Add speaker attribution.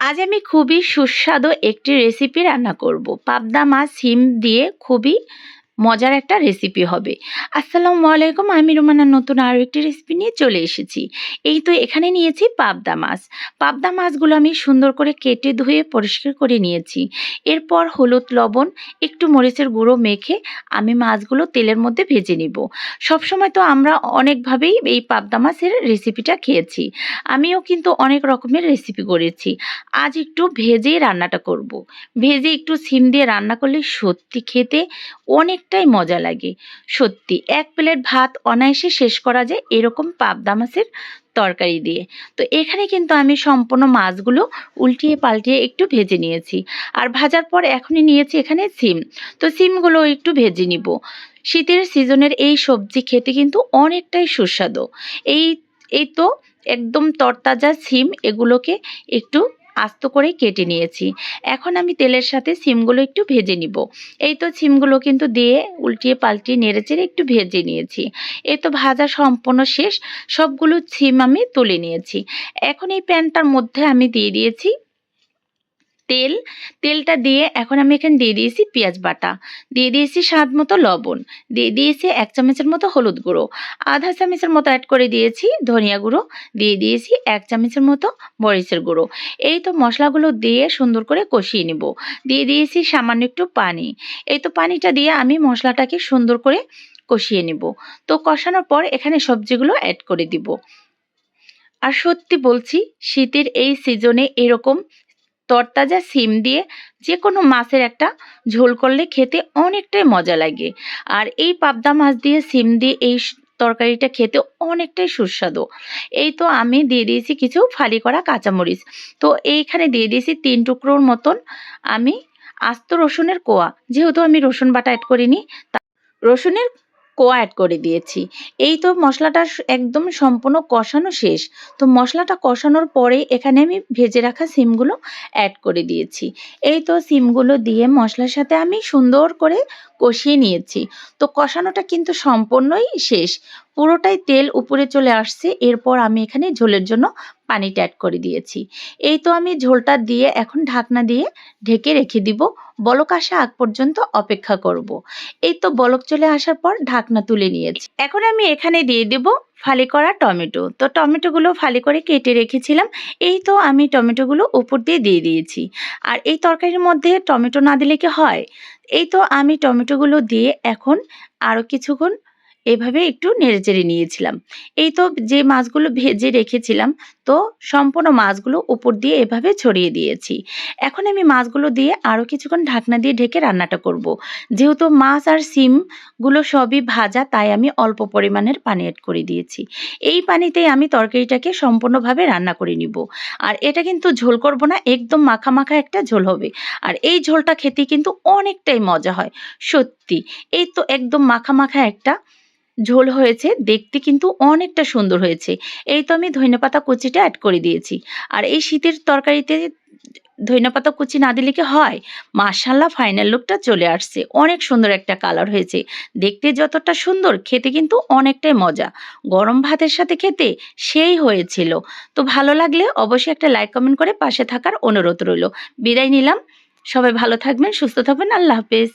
Speaker 1: আজ আমি খুবই সুস্বাদু একটি রেসিপি রান্না করব। পাবদা মাছ হিম দিয়ে খুবই মজার একটা রেসিপি হবে। আসসালামু আলাইকুম, আমি রোমানা, নতুন আরও একটি রেসিপি নিয়ে চলে এসেছি। এই তো এখানে নিয়েছি পাবদা মাছ। পাবদা মাছগুলো আমি সুন্দর করে কেটে ধুয়ে পরিষ্কার করে নিয়েছি। এরপর হলুদ লবণ, একটু মরিচের গুঁড়ো মেখে আমি মাছগুলো তেলের মধ্যে ভেজে নিব। সবসময় তো আমরা অনেকভাবেই এই পাবদা মাছের রেসিপিটা খেয়েছি। আমিও কিন্তু অনেক রকমের রেসিপি করেছি। আজ একটু ভেজেই রান্নাটা করব। ভেজে একটু সিম দিয়ে রান্না করলে সত্যি খেতে অনেকটাই মজা লাগে। সত্যি, এক প্লেট ভাত অনায়াসে শেষ করা যায় এরকম পাবদা মাছের তরকারি দিয়ে। তো এখানে কিন্তু আমি সম্পূর্ণ মাছগুলো উল্টিয়ে পাল্টিয়ে একটু ভেজে নিয়েছি। আর ভাজার পর এখনই নিয়েছি এখানে সিম। তো সিমগুলো একটু ভেজে নিব। শীতের সিজনের এই সবজি খেতে কিন্তু অনেকটাই সুস্বাদু। এই এই তো একদম তরতাজা সিম, এগুলোকে একটু আস্ত করে কেটে নিয়েছি। এখন আমি তেলের সাথে সিমগুলো একটু ভেজে নিব। এই তো সিমগুলো কিন্তু দিয়ে উল্টিয়ে পাল্টিয়ে নেড়েচেড়ে একটু ভেজে নিয়েছি। এই তো ভাজা সম্পূর্ণ শেষ। সবগুলো সিম আমি তুলে নিয়েছি। এখন এই প্যানটার মধ্যে আমি দিয়ে দিয়েছি তেল, তেলটা দিয়ে এখন আমি এখানে দিয়ে দিয়েছি পেঁয়াজ বাটা। দিয়ে দিয়েছি স্বাদ মতো লবণ। দিয়ে দিয়েছি এক চামচের মতো হলুদ গুঁড়ো। আধা চামচের মতো অ্যাড করে দিয়েছি ধনিয়া গুঁড়ো। দিয়ে দিয়েছি এক চামচের মতো মরিচের গুঁড়ো। এই তো মশলাগুলো দিয়ে সুন্দর করে কষিয়ে নেব। দিয়ে দিয়েছি সামান্য একটু পানি। এই তো পানিটা দিয়ে আমি মশলাটাকে সুন্দর করে কষিয়ে নেব। তো কষানোর পর এখানে সবজিগুলো অ্যাড করে দিব। আর সত্যি বলছি, শীতের এই সিজনে এরকম তরতাজা সিম দিয়ে যে কোনো মাছের একটা ঝোল করলে খেতে অনেকটাই মজা লাগে। আর এই পাবদা মাছ দিয়ে সিম দিয়ে এই তরকারিটা খেতে অনেকটাই সুস্বাদু। এই তো আমি দিয়ে দিয়েছি কিছু ফালি করা কাঁচামরিচ। তো এইখানে দিয়ে দিয়েছি তিন টুকরোর মতন আমি আস্ত রসুনের কোয়া। যেহেতু আমি রসুন বাটা অ্যাড করিনি রসুনের কোয়া অ্যাড করে দিয়েছি। এই তো মশলাটা একদম সম্পূর্ণ কষানো শেষ। তো মশলাটা কষানোর পরে এখানে আমি ভেজে রাখা সিমগুলো অ্যাড করে দিয়েছি। এই তো সিমগুলো দিয়ে মশলার সাথে আমি সুন্দর করে কষিয়ে নিয়েছি। তো কষানোটা কিন্তু সম্পূর্ণই শেষ। পুরোটাই তেল উপরে চলে আসছে, এরপর আমি এখানে ঝোলের জন্য পানিটা অ্যাড করে দিয়েছি। এই তো আমি ঝোলটা দিয়ে এখন ঢাকনা দিয়ে ঢেকে রেখে দিব। বলক আসা আগ পর্যন্ত অপেক্ষা করব। এই তো বলক চলে আসার পর ঢাকনা তুলে নিয়েছি। এখন আমি এখানে দিয়ে দেব ফালি করা টমেটো। তো টমেটোগুলো ফালি করে কেটে রেখেছিলাম। এই তো আমি টমেটোগুলো উপর দিয়ে দিয়ে দিয়েছি। আর এই তরকারির মধ্যে টমেটো না দিলে কি হয়? এই তো আমি টমেটোগুলো দিয়ে এখন আরও কিছুক্ষণ এভাবে একটু নেড়েচেড়ে নিয়েছিলাম। এই তো যে মাছগুলো ভেজে রেখেছিলাম, তো সম্পূর্ণ মাছগুলো উপর দিয়ে এভাবে ছড়িয়ে দিয়েছি। এখন আমি মাছগুলো দিয়ে আরও কিছুক্ষণ ঢাকনা দিয়ে ঢেকে রান্নাটা করব। যেহেতু মাছ আর সিমগুলো সবই ভাজা, তাই আমি অল্প পরিমাণের পানি অ্যাড করে দিয়েছি। এই পানিতেই আমি তরকারিটাকে সম্পূর্ণভাবে রান্না করে নিব। আর এটা কিন্তু ঝোল করব না, একদম মাখা মাখা একটা ঝোল হবে। আর এই ঝোলটা খেতে কিন্তু অনেকটাই মজা হয়, সত্যি। এই তো একদম মাখা মাখা একটা ঝোল হয়েছে, দেখতে কিন্তু অনেকটা সুন্দর হয়েছে। এই তো আমি ধনেপাতা কুচিটা অ্যাড করে দিয়েছি। আর এই শীতের তরকারিতে ধনেপাতা কুচি না দিলে কি হয়? মার্শাল্লাহ ফাইনাল লুকটা চলে আসছে। অনেক সুন্দর একটা কালার হয়েছে। দেখতে যতটা সুন্দর, খেতে কিন্তু অনেকটাই মজা। গরম ভাতের সাথে খেতে সেই হয়েছিল। তো ভালো লাগলে অবশ্যই একটা লাইক কমেন্ট করে পাশে থাকার অনুরোধ রইল। বিদায় নিলাম। সবাই ভালো থাকবেন, সুস্থ থাকবেন। আল্লাহ হাফেজ।